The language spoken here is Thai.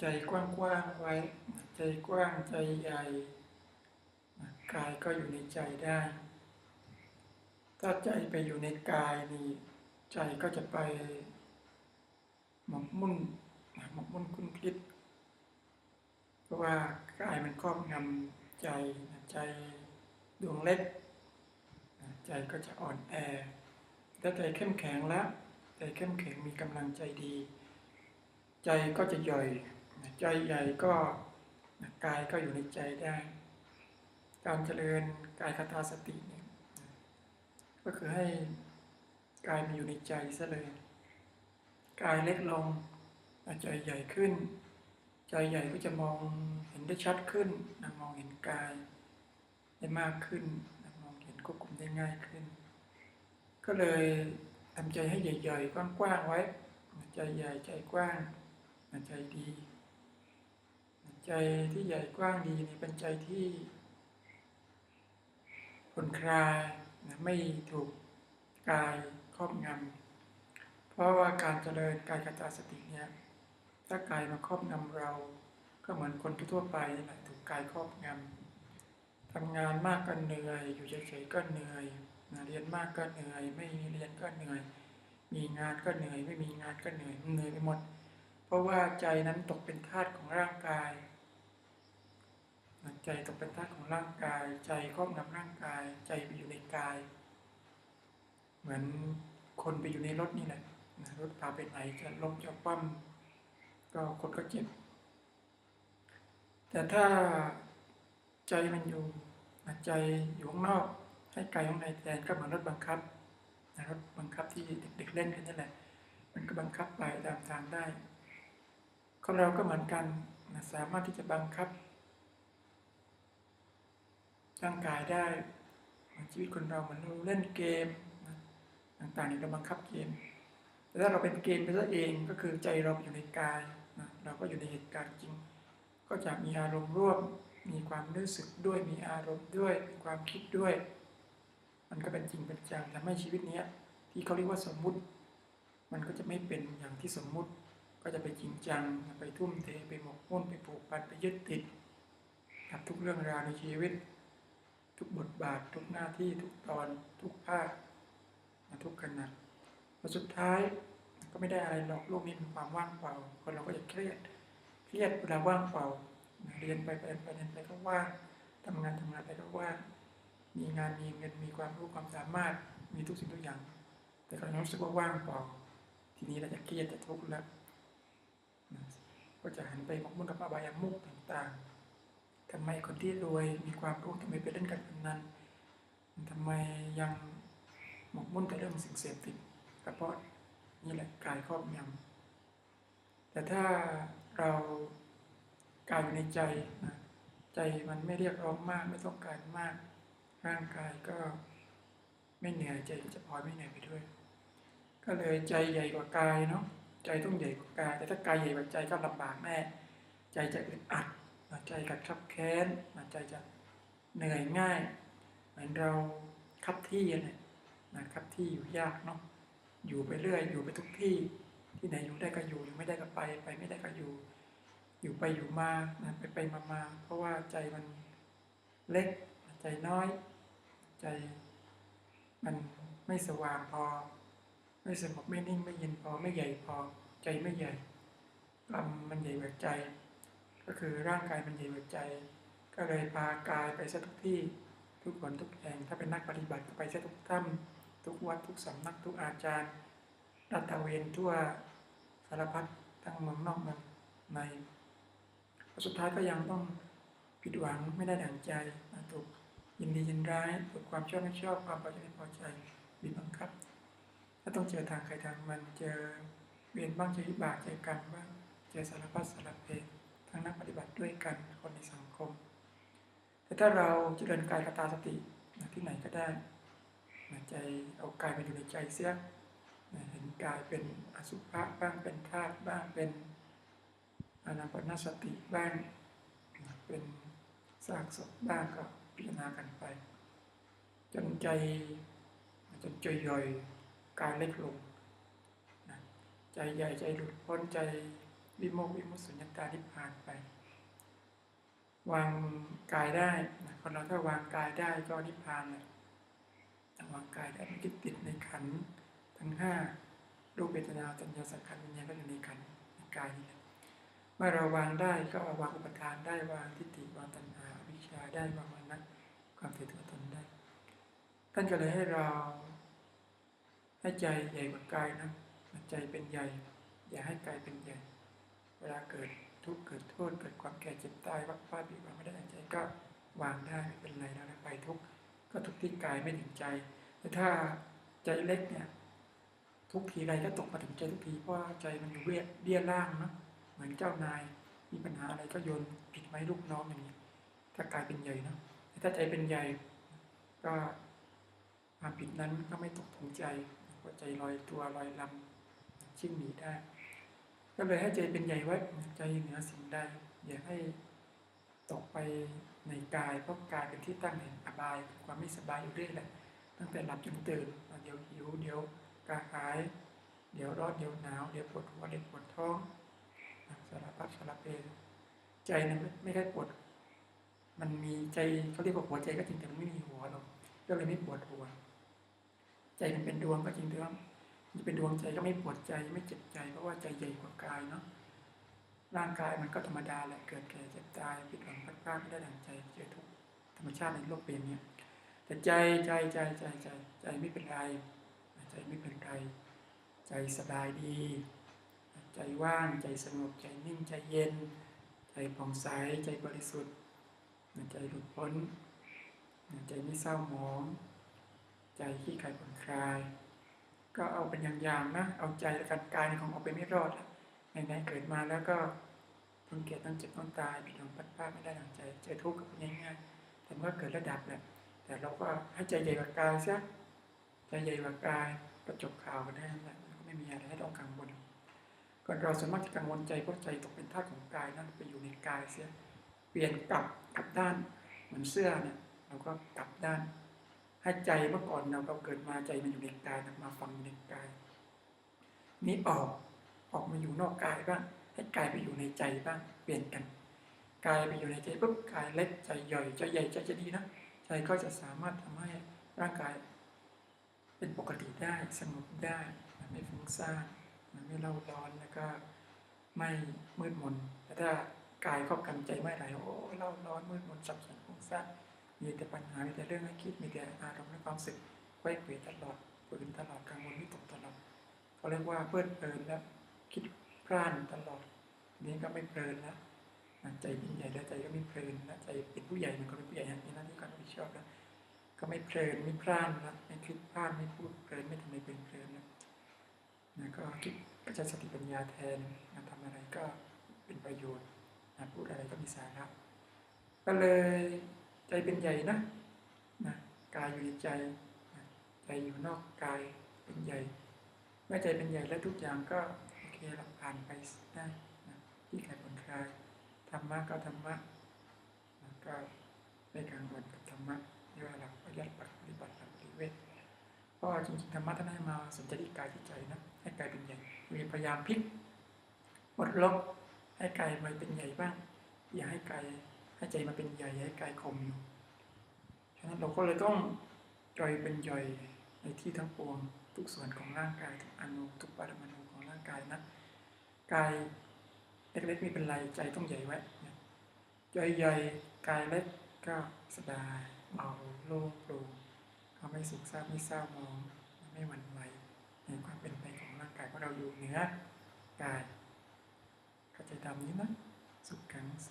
ใจกว้างๆไว้ ใจกว้างใจใหญ่กายก็อยู่ในใจได้ ถ้าใจไปอยู่ในกายนี่ ใจก็จะไปหมกมุ่นหมกมุ่นคุ้นคิด เพราะว่ากายมันครอบงำใจใจดวงเล็ก ใจก็จะอ่อนแอถ้าใจเข้มแข็งแล้ว ใจเข้มแข็งมีกำลังใจดี ใจก็จะย่อย ใจใหญ่ก็กายก็อยู่ในใจได้ การเจริญกายคตาสติเนี่ยก็คือให้กายมันอยู่ในใจซะเลย กายเล็กลงใจใหญ่ขึ้น ใจใหญ่ก็จะมองเห็นได้ชัดขึ้นนะมองเห็นกายได้มากขึ้นนะมองเห็นควบคุมได้ง่ายขึ้น ก็เลยทำใจให้ใหญ่ๆกว้างๆไว้ ใจใหญ่ใจกว้างใจดี ใจที่ใหญ่กว้างดีนี่เป็นใจที่ผ่อนคลายนะไม่ถูกกายครอบงำเพราะว่าการเจริญกายกตาสติเนี่ยถ้ากายมาครอบงำเรา ก็เหมือนคนทั่วไปแหละถูกกายครอบงำทำงานมากก็เหนื่อย อยู่เฉยๆก็เหนื่อยนะเรียนมากก็เหนื่อย ไม่มีเรียนก็เหนื่อย มีงานก็เหนื่อย ไม่มีงานก็เหนื่อยเหนื่อยไปหมด เพราะว่าใจนั้นตกเป็นทาสของร่างกาย ใจตกเป็นทาของร่างกาย ใจครอบงำร่างกาย ใจไปอยู่ในกาย เหมือนคนไปอยู่ในรถนี่แหละรถพาไปไหนจะล้มจะคว่ำก็คนก็เจ็บ แต่ถ้าใจมันอยู่ใจอยู่ข้างนอก ให้กายข้างในแทนก็เหมือนรถบังคับรถบังคับที่เด็กๆเล่นกันนี่แหละมันก็บังคับไปตามทางได้คนเราก็เหมือนกันสามารถที่จะบังคับ ร่างกายได้ชีวิตคนเราเหมือนเราเล่นเกมนะต่างๆนี่เราบังคับเกมแต่ถ้าเราเป็นเกมไปซะเองก็คือใจเราอยู่ในกายนะเราก็อยู่ในเหตุการณ์จริง ก็จะมีอารมณ์ร่วม มีความรู้สึกด้วยมีอารมณ์ด้วยมีความคิดด้วย มันก็เป็นจริงเป็นจังทำให้ชีวิตนี้ที่เขาเรียกว่าสมมุติ มันก็จะไม่เป็นอย่างที่สมมุติ ก็จะไปจริงจังไปทุ่มเทไปหมกมุ่นไปผูกพันไปยึดติดกับทุกเรื่องราวในชีวิต ทุกบทบาททุกหน้าที่ทุกตอนทุกภาคทุกขณะพอสุดท้ายก็ไม่ได้อะไรหรอกโลกนี้มีความว่างเปล่าคนเราก็จะเครียด เครียดเวลาว่างเปล่าเรียนไปไปไปเรียนไปก็ว่างทำงานทำงานไปก็ว่างมีงานมีเงินมีความรู้ความสามารถมีทุกสิ่งทุกอย่าง แต่เรารู้สึกว่าว่างเปล่า ทีนี้เราจะเครียดจะทุกข์แล้วก็จะหันไปหมกมุ่นกับอบายามุกต่างๆ ทำไมคนที่รวยมีความรู้ทำไมไปเล่นกันพนันทำไมยังหมกมุ่นกับเรื่องสิ่งเสพติดก็เพราะนี่แหละกายครอบงำแต่ถ้าเรากายอยู่ในใจนะใจมันไม่เรียกร้องมาก ไม่ต้องการมาก ร่างกายก็ไม่เหนื่อยใจจะพลอยไม่เหนื่อยไปด้วย ก็เลยใจใหญ่กว่ากายเนาะใจต้องใหญ่กว่ากาย แต่ถ้ากายใหญ่กว่าใจก็ลำบากแน่ใจจะอึดอัด ใจกระชับแค้นใจจะเหนื่อยง่าย เหมือนเราคับที่เนี่ยนะครับที่อยู่ยากเนาะอยู่ไปเรื่อย อยู่ไปทุกที่ ที่ไหนอยู่ได้ก็อยู่อยู่ไม่ได้ก็ไป ไปไม่ได้ก็อยู่ อยู่ไปอยู่มานะไปไปมามาเพราะว่าใจมันเล็กใจน้อย ใจมันไม่สว่างพอ ไม่สงบไม่นิ่งไม่เย็นพอไม่ใหญ่พอ ใจไม่ใหญ่กรรมมันใหญ่กว่าใจ ก็คือร่างกายมันใหญ่กว่าใจ ก็เลยพากายไปซะทุกที่ทุกคนทุกแห่งถ้าเป็นนักปฏิบัติก็ไปซะทุกถ้ำทุกวัดทุกสำนักทุกอาจารย์รัตเวนทั่วสารพัดทั้งเมืองนอกเมืองในสุดท้ายก็ยังต้องผิดหวังไม่ได้ดั่งใจถูกยินดียินร้ายถูกความชอบไม่ชอบความพอใจไม่พอใจบีบบังคับถ้าต้องเจอทางใครทางมันเจอเวียนบ้างเจอวิบากเจอกันบ้างเจอสารพัดสารเพ ทั้งนักปฏิบัติด้วยกันคนในสังคม แต่ถ้าเราเจริญกายกตาสติที่ไหนก็ได้ใจเอากายไปอยู่ในใจเสียเห็นกายเป็นอสุภะบ้างเป็นธาตุบ้างเป็นอนาปนสติบ้างเป็นซากศพบ้างก็พิจารณากันไป จนใจจนใจย่อยกายเล็กลงใจใหญ่ใจหลุดพ้นใจ วิโมกข์วิมุตสุญญตานิพพานไป วางกายได้นะคนเราถ้าวางกายได้ก็นิพพานแหละแต่วางกายได้ไม่ยึดติดในขันธ์ทั้งห้ารูปเวทนาสัญญาสังขารวิญญาณก็อยู่ในขันธ์ในกายนี่แหละเมื่อเราวางได้ก็วางอุปทานได้วางทิฏฐิวางตัณหาวิชชาได้วางมานะความถือตัวตนได้ท่านก็เลยให้เราให้ใจใหญ่กว่ากายนะใจเป็นใหญ่ อย่าให้กายเป็นใหญ่ เวลาเกิดทุกข์เกิดโทษเกิดความแก่เจ็บตายวักฟาดบีบวางไม่ได้ดังใจก็วางได้ไม่เป็นไรแล้วนะไปทุกข์ก็ทุกข์ที่กายไม่ถึงใจแต่ถ้าใจเล็กเนี่ย ทุกทีไรก็ตกมาถึงใจทุกทีเพราะใจมันอยู่เบี้ยเบี้ยล่างเนอะเหมือนเจ้านายมีปัญหาอะไรก็โยนผิดไว้ลูกน้องอย่างนี้ถ้ากายเป็นใหญ่เนอะถ้าใจเป็นใหญ่ก็ความผิดนั้นก็ไม่ตกถึงใจเพราะใจลอยตัวลอยลำชิ่งหนีได้ ก็เลยให้ใจเป็นใหญ่ไว้ใจเหนือสิ่งใดอย่าให้ตกไปในกายเพราะกายเป็นที่ตั้งแห่งอบายความไม่สบายอยู่เรื่อยแหละตั้งแต่หลับจนตื่นเดี๋ยวหิวเดี๋ยวกระหาย เดี๋ยวร้อนเดี๋ยวหนาวเดี๋ยวปวดหัวเดี๋ยวปวดท้องสารพัดสารเพใจนั้นไม่ไม่ได้ปวด มันมีใจเขาเรียกว่าหัวใจก็จริงแต่มันไม่มีหัวหรอกก็เลยไม่ปวดหัว ใจมันเป็นดวงก็จริงแต่ว่า มันเป็นดวงใจก็ไม่ปวดใจไม่เจ็บใจ เพราะว่าใจใหญ่กว่ากายเนาะร่างกายมันก็ธรรมดาแหละเกิดแก่เจ็บตายผิดหวังพลาดพลาดไม่ได้ดังใจเจอทุกธรรมชาติในโลกเป็นอย่างเนี้ยแต่ใจใจใจใจใจใจไม่เป็นไรใจไม่เป็นไรใจสบายดี ใจว่างใจสงบใจนิ่งใจเย็น ใจผ่องใสใจบริสุทธิ์ใจหลุดพ้นใจไม่เศร้าหมอง ใจขี้ใครผ่อนคลาย ก็เอาเป็นอย่างๆนะ เอาใจและกันกายของเอาไปไม่รอดไหนๆเกิดมาแล้วก็ต้องเกิดต้องเจ็บต้องตายผิดหวังพลาดพลาดไม่ได้ดังใจเจอทุกข์กับง่ายๆแต่เมื่อเกิดระดับแหละแต่เราก็ให้ใจใหญ่กว่ากายซะใจใหญ่กว่ากายก็จบข่าวกันได้แล้วมันก็ไม่มีอะไรให้ต้องกังวลก่อนเราส่วนมากจะกังวลใจเพราะใจตกเป็นทาสของกายนั่นไปอยู่ในกายเสียเปลี่ยนกลับกลับด้านเหมือนเสื้อเนี่ยเราก็กลับด้าน ให้ใจเมื่อก่อนเราเราเกิดมาใจมันอยู่ในกายมาฟังอยู่ในกาย นี้ออกออกมาอยู่นอกกายบ้าง ให้กายไปอยู่ในใจบ้าง เปลี่ยนกัน กายไปอยู่ในใจปุ๊บกายเล็กใจใหญ่ใจใหญ่ใจจะดีนะใจก็จะสามารถทำให้ร่างกาย เป็นปกติได้สงบได้มันไม่ฟุ้งซ่านมันไม่เล่าร้อนแล้วก็ไม่มืดมนแต่ถ้ากายครอบกำใจไม่ไหลโอ้เล่าร้อนมืดมนสับสนฟุ้งซ่าน มีแต่ปัญหา มีแต่เรื่องให้คิด มีแต่อารมณ์และความสึกไว้เปลี่ยนตลอดปืนตลอดกังวลวิตกตลอดเขาเรียกว่าเพลิดเพลินแล้วคิดพร่านตลอด นี้ก็ไม่เพลินแล้วใจยิ่งใหญ่แล้วใจก็ไม่เพลินแล้วใจเป็นผู้ใหญ่มันก็เป็นผู้ใหญ่อย่างนี้น้าที่การรับผิดชอบแล้วก็ไม่เพลินไม่พร่านแล้วไม่คิดพร่านไม่พูดเพลินไม่ทำอะไรเป็นเพลินแล้วนะก็คิดก็ใช้สติปัญญาแทนนะทำอะไรก็เป็นประโยชน์นะพูดอะไรก็มีสาระก็เลย ใจเป็นใหญ่นะนะกายอยู่ในใจใจอยู่นอกกายเป็นใหญ่เมื่อใจเป็นใหญ่แล้วทุกอย่างก็โอเคเราผ่านไปได้นะที่ใครผ่อนคลายธรรมะก็ธรรมะนะก็ไม่กังวลกับธรรมะที่ว่าหลักปฏิบัติปฏิบัติหลักปฏิเวทเพราะจริงๆธรรมะท่านให้มาสนใจที่กายที่ใจนะให้กายเป็นใหญ่มีพยายามพลิกหมดลบให้กายมาเป็นใหญ่บ้าง อย่าให้กาย ให้ใจมาเป็นใหญ่ให้กายคมอยู่ฉะนั้นเราก็เลยต้องจอยเป็นย่อยในที่ทั้งปวง ทุกส่วนของร่างกายทุกอนุทุกปรมาณูของร่างกายนะกายเล็กๆไม่เป็นไรใจต้องใหญ่ไว้ใจใหญ่กายเล็กก็สบายเบาโล่งโปร่งก็ไม่สุขเศร้าไม่เศร้ามองไม่หวั่นไหวในความเป็นไปของร่างกายเพราะเราอยู่เหนือกายเข้าใจตามนี้นะสุขขังเส